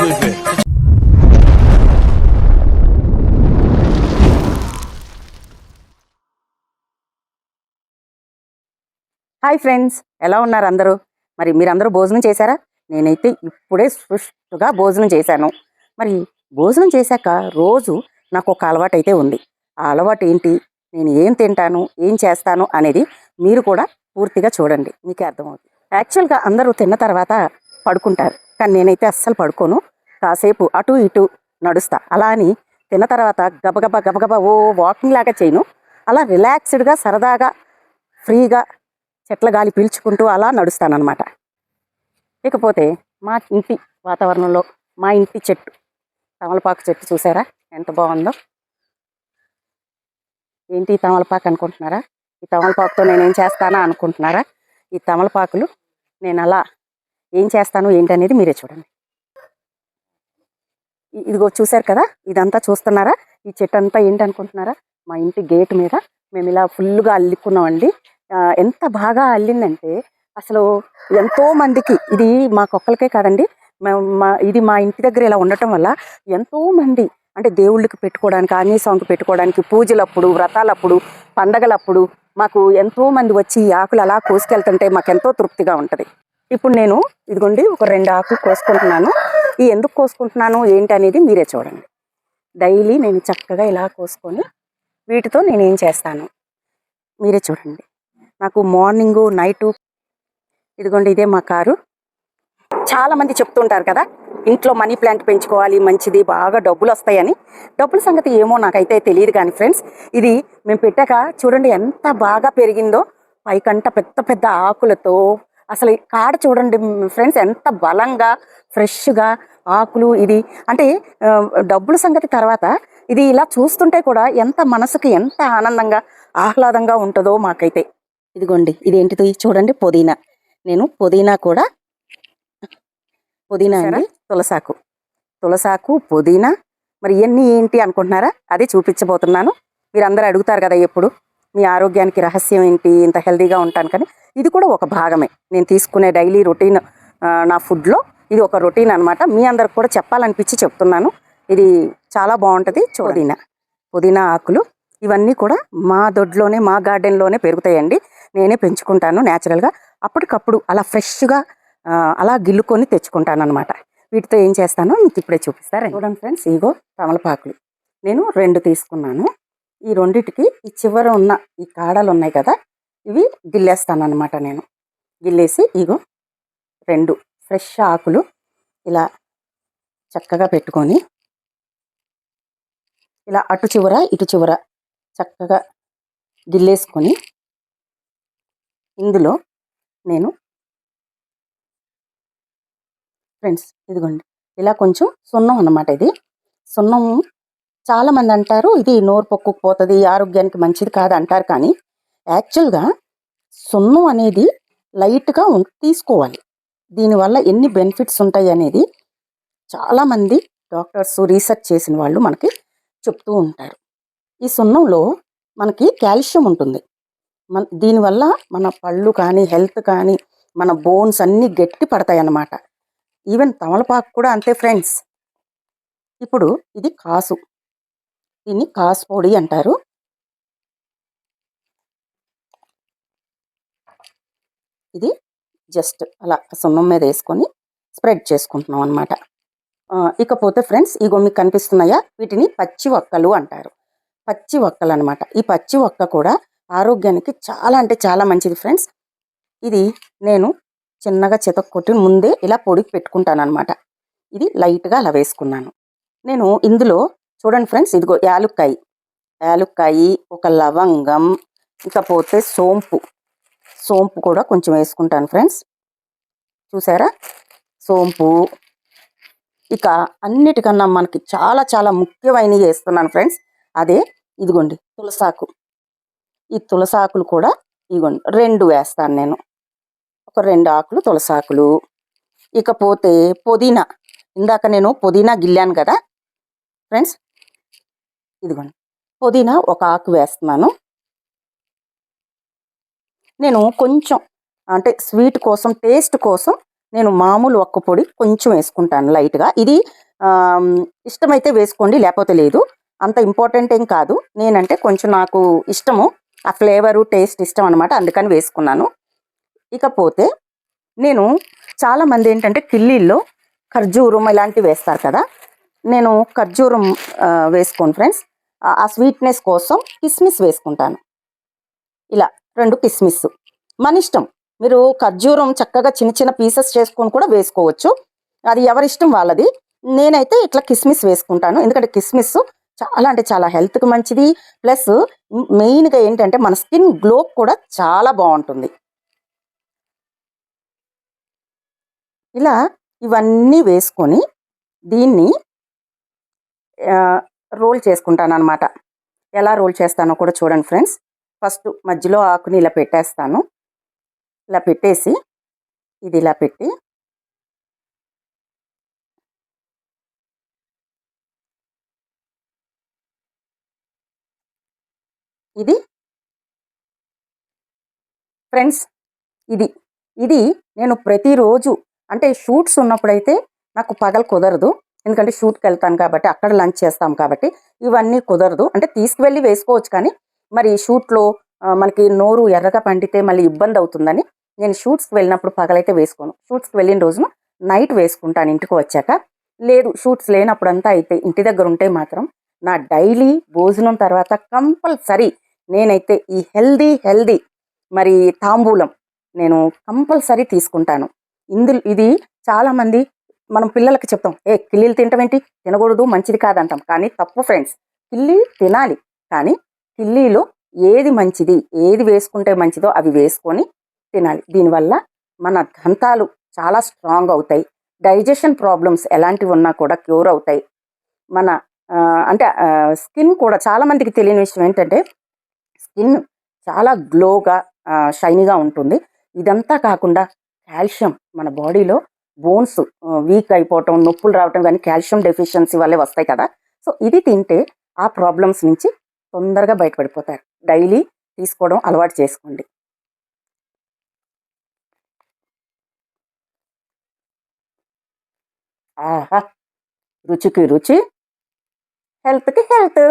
wait, hi friends ఎలా ఉన్నారు అందరూ? మరి మీరందరూ భోజనం చేశారా? నేనైతే ఇప్పుడే సుష్టుగా భోజనం చేశాను. మరి భోజనం చేశాక రోజు నాకు ఒక అలవాటు అయితే ఉంది. ఆ అలవాటు ఏంటి? నేను ఏం తింటాను? ఏం చేస్తాను? అనేది మీరు కూడా పూర్తిగా చూడండి. మీకే అర్థమవుతుంది. యాక్చువల్గా అందరూ తిన్న తర్వాత పడుకుంటారు. కానీ నేనైతే అస్సలు పడుకోను. కాసేపు అటు ఇటు నడుస్తా. అలా అని తిన్న తర్వాత గబగబా గబగబా ఓ వాకింగ్ లాగా చేయను. అలా రిలాక్స్డ్గా సరదాగా ఫ్రీగా చెట్ల గాలి పీల్చుకుంటూ అలా నడుస్తానమాట ఇకపోతే మా ఇంటి వాతావరణంలో మా ఇంటి చెట్టు తమలపాకు చెట్టు చూసారా? ఎంత బాగుందో. ఏంటి ఈ తమలపాకు అనుకుంటున్నారా? ఈ తమలపాకుతో నేనేం చేస్తానా అనుకుంటున్నారా? ఈ తమలపాకులు నేను అలా ఏం చేస్తాను ఏంటనేది మీరే చూడండి. ఇదిగో చూశారు కదా? ఇదంతా చూస్తున్నారా? ఈ చెట్టు అంతా ఏంటి అనుకుంటున్నారా మా ఇంటి గేట్ మీద మేము ఇలా ఫుల్గా అల్లుకున్నామండి. ఎంత బాగా అల్లిందంటే అసలు ఎంతో మందికి ఇది మా కుక్కలకే కాదండి. మేము మా ఇది మా ఇంటి దగ్గర ఇలా ఉండటం వల్ల ఎంతో మంది అంటే దేవుళ్ళకి పెట్టుకోవడానికి ఆంజనేయ స్వామికి పెట్టుకోవడానికి పూజలప్పుడు వ్రతాలప్పుడు పండగలప్పుడు మాకు ఎంతో మంది వచ్చి ఈ ఆకులు అలా కోసుకెళ్తుంటే మాకు ఎంతో తృప్తిగా ఉంటుంది. ఇప్పుడు నేను ఇదిగోండి ఒక రెండు ఆకులు కోసుకుంటున్నాను. ఈ ఎందుకు కోసుకుంటున్నాను ఏంటి అనేది మీరే చూడండి. డైలీ నేను చక్కగా ఇలా కోసుకొని వీటితో నేను ఏం చేస్తాను? మీరే చూడండి. నాకు మార్నింగు నైటు ఇదిగోండి ఇదే మా కారు. చాలామంది చెప్తుంటారు కదా ఇంట్లో మనీ ప్లాంట్ పెంచుకోవాలి మంచిది బాగా డబ్బులు వస్తాయని డబ్బుల సంగతి ఏమో నాకైతే తెలియదు కానీ ఫ్రెండ్స్ ఇది మేము పెట్టాక చూడండి ఎంత బాగా పెరిగిందో పైకంట పెద్ద పెద్ద ఆకులతో అసలు కాడ చూడండి ఫ్రెండ్స్ ఎంత బలంగా ఫ్రెష్గా ఆకులు ఇది. అంటే డబ్బుల సంగతి తర్వాత ఇది ఇలా చూస్తుంటే కూడా ఎంత మనసుకి ఎంత ఆనందంగా ఆహ్లాదంగా ఉంటుందో మాకైతే. ఇదిగోండి ఇదేంటిది చూడండి పుదీనా. నేను పుదీనా కూడా పుదీనా అండి తులసాకు. తులసాకు పుదీనా. మరి ఇవన్నీ ఏంటి అనుకుంటున్నారా? అది చూపించబోతున్నాను. మీరు అందరూ అడుగుతారు కదా ఎప్పుడు? మీ ఆరోగ్యానికి రహస్యం ఏంటి? ఇంత హెల్దీగా ఉంటాను కానీ ఇది కూడా ఒక భాగమే. నేను తీసుకునే డైలీ రొటీన్ నా ఫుడ్లో ఇది ఒక రొటీన్ అన్నమాట. మీ అందరికి కూడా చెప్పాలనిపించి చెప్తున్నాను. ఇది చాలా బాగుంటుంది. పుదీనా పుదీనా ఆకులు ఇవన్నీ కూడా మా దొడ్లోనే మా గార్డెన్లోనే పెరుగుతాయండి. నేనే పెంచుకుంటాను న్యాచురల్గా అప్పటికప్పుడు అలా ఫ్రెష్గా అలా గిల్లుకొని తెచ్చుకుంటాను అనమాట వీటితో ఏం చేస్తానో మీకు ఇప్పుడే చూపిస్తారండి చూడండి ఫ్రెండ్స్ ఇగో తమలపాకులు. నేను రెండు తీసుకున్నాను. ఈ రెండిటికి ఈ చివర ఉన్న ఈ కాడలు ఉన్నాయి కదా ఇవి గిల్లేస్తాను అనమాట నేను. గిల్లేసి ఇగో రెండు ఫ్రెష్ ఆకులు ఇలా చక్కగా పెట్టుకొని ఇలా అటు చివర ఇటు చివర చక్కగా గిల్లేసుకొని ఇందులో నేను ఫ్రెండ్స్ ఇదిగోండి ఇలా కొంచెం సున్నం అనమాట ఇది. సున్నం చాలామంది అంటారు ఇది నోరు పొక్కుపోతుంది ఆరోగ్యానికి మంచిది కాదు అంటారు కానీ యాక్చువల్గా సున్నం అనేది లైట్గా తీసుకోవాలి. దీనివల్ల ఎన్ని బెనిఫిట్స్ ఉంటాయి అనేది చాలామంది డాక్టర్స్ రీసెర్చ్ చేసిన వాళ్ళు మనకి చెప్తూ ఉంటారు. ఈ సున్నంలో మనకి కాల్షియం ఉంటుంది. మన దీనివల్ల మన పళ్ళు కానీ హెల్త్ కానీ మన బోన్స్ అన్నీ గట్టి పడతాయి అన్నమాట ఈవెన్ తమలపాకు కూడా అంతే ఫ్రెండ్స్. ఇప్పుడు ఇది కాసు. దీన్ని కాసుపొడి అంటారు. ఇది జస్ట్ అలా సున్నం మీద వేసుకొని స్ప్రెడ్ చేసుకుంటున్నాం అనమాట ఇకపోతే ఫ్రెండ్స్ ఇగో మీకు కనిపిస్తున్నాయా? వీటిని పచ్చి ఒక్కలు అంటారు. పచ్చి ఒక్కలు అనమాట ఈ పచ్చి ఒక్క కూడా ఆరోగ్యానికి చాలా అంటే చాలా మంచిది ఫ్రెండ్స్. ఇది నేను చిన్నగా చితక కొట్టి ముందే ఇలా పొడికి పెట్టుకుంటాను అనమాట ఇది లైట్గా అలా వేసుకున్నాను. నేను ఇందులో చూడండి ఫ్రెండ్స్ ఇదిగో యాలుక్కాయి. యాలుక్కాయి ఒక లవంగం ఇకపోతే సోంపు. సోంపు కూడా కొంచెం వేసుకుంటాను ఫ్రెండ్స్. చూసారా? సోంపు. ఇక అన్నిటికన్నా మనకి చాలా చాలా ముఖ్యమైనవి వేస్తున్నాను ఫ్రెండ్స్. అదే ఇదిగోండి తులసాకు. ఈ తులసాకులు కూడా ఇదిగోండి రెండు వేస్తాను నేను. ఒక రెండు ఆకులు తులసాకులు. ఇకపోతే పుదీనా. ఇందాక నేను పుదీనా గిల్లాను కదా ఫ్రెండ్స్. ఇదిగోండి. పుదీనా ఒక ఆకు వేస్తున్నాను. నేను కొంచెం అంటే స్వీట్ కోసం టేస్ట్ కోసం నేను మామూలు ఒక్క పొడి కొంచెం వేసుకుంటాను లైట్గా. ఇది ఇష్టమైతే వేసుకోండి లేకపోతే లేదు. అంత ఇంపార్టెంట్ ఏం కాదు. నేనంటే కొంచెం నాకు ఇష్టము. ఆ ఫ్లేవరు టేస్ట్ ఇష్టం అనమాట అందుకని వేసుకున్నాను. ఇకపోతే నేను చాలామంది ఏంటంటే కిల్లీల్లో ఖర్జూరం ఇలాంటివి వేస్తారు కదా. నేను ఖర్జూరం వేసుకోను ఫ్రెండ్స్. ఆ- స్వీట్నెస్ కోసం కిస్మిస్ వేసుకుంటాను. ఇలా రెండు కిస్మిస్. మన ఇష్టం. మీరు ఖర్జూరం చక్కగా చిన్న చిన్న పీసెస్ చేసుకొని కూడా వేసుకోవచ్చు. అది ఎవరిష్టం వాళ్ళది. నేనైతే ఇట్లా కిస్మిస్ వేసుకుంటాను. ఎందుకంటే కిస్మిస్ చాలా అంటే చాలా హెల్త్కి మంచిది. ప్లస్ మెయిన్గా ఏంటంటే మన స్కిన్ గ్లో కూడా చాలా బాగుంటుంది. ఇలా ఇవన్నీ వేసుకొని దీన్ని రోల్ చేసుకుంటాను అనమాట ఎలా రోల్ చేస్తానో కూడా చూడండి ఫ్రెండ్స్. ఫస్ట్ మధ్యలో ఆకుని ఇలా పెట్టేస్తాను. ఇలా పెట్టేసి ఇది ఇలా పెట్టి ఇది ఫ్రెండ్స్ ఇది. ఇది నేను ప్రతిరోజు అంటే షూట్స్ ఉన్నప్పుడైతే నాకు పగలు కుదరదు. ఎందుకంటే షూట్కి వెళ్తాను కాబట్టి అక్కడ లంచ్ చేస్తాం కాబట్టి ఇవన్నీ కుదరదు. అంటే తీసుకువెళ్ళి వేసుకోవచ్చు కానీ మరి షూట్లో మనకి నోరు ఎర్రగా పండితే మళ్ళీ ఇబ్బంది అవుతుందని నేను షూట్స్కి వెళ్ళినప్పుడు పగలైతే వేసుకోను. షూట్స్కి వెళ్ళిన రోజున నైట్ వేసుకుంటాను ఇంటికి వచ్చాక. లేదు షూట్స్ లేనప్పుడంతా అయితే ఇంటి దగ్గర ఉంటే మాత్రం నా డైలీ భోజనం తర్వాత కంపల్సరీ నేనైతే ఈ హెల్దీ హెల్దీ మరి తాంబూలం నేను కంపల్సరీ తీసుకుంటాను. ఇందులో ఇది చాలామంది మనం పిల్లలకి చెప్తాం ఏ కిల్లీలు తింటామేంటి తినకూడదు మంచిది కాదంటాం. కానీ తప్పు ఫ్రెండ్స్ కిల్లీ తినాలి. కానీ కిల్లీలో ఏది మంచిది ఏది వేసుకుంటే మంచిదో అవి వేసుకొని తినాలి. దీనివల్ల మన దంతాలు చాలా స్ట్రాంగ్ అవుతాయి. డైజెషన్ ప్రాబ్లమ్స్ ఎలాంటివి ఉన్నా కూడా క్యూర్ అవుతాయి. మన అంటే స్కిన్ కూడా చాలామందికి తెలియని విషయం ఏంటంటే స్కిన్ చాలా గ్లోగా షైనీగా ఉంటుంది. ఇదంతా కాకుండా కాల్షియం మన బాడీలో బోన్స్ వీక్ అయిపోవటం నొప్పులు రావటం కానీ కాల్షియం డెఫిషియన్సీ వల్లే వస్తాయి కదా. సో ఇది తింటే ఆ ప్రాబ్లమ్స్ నుంచి తొందరగా బయటపడిపోతారు. డైలీ తీసుకోవడం అలవాటు చేసుకోండి. ఆహా! రుచికి రుచి హెల్త్కి హెల్త్.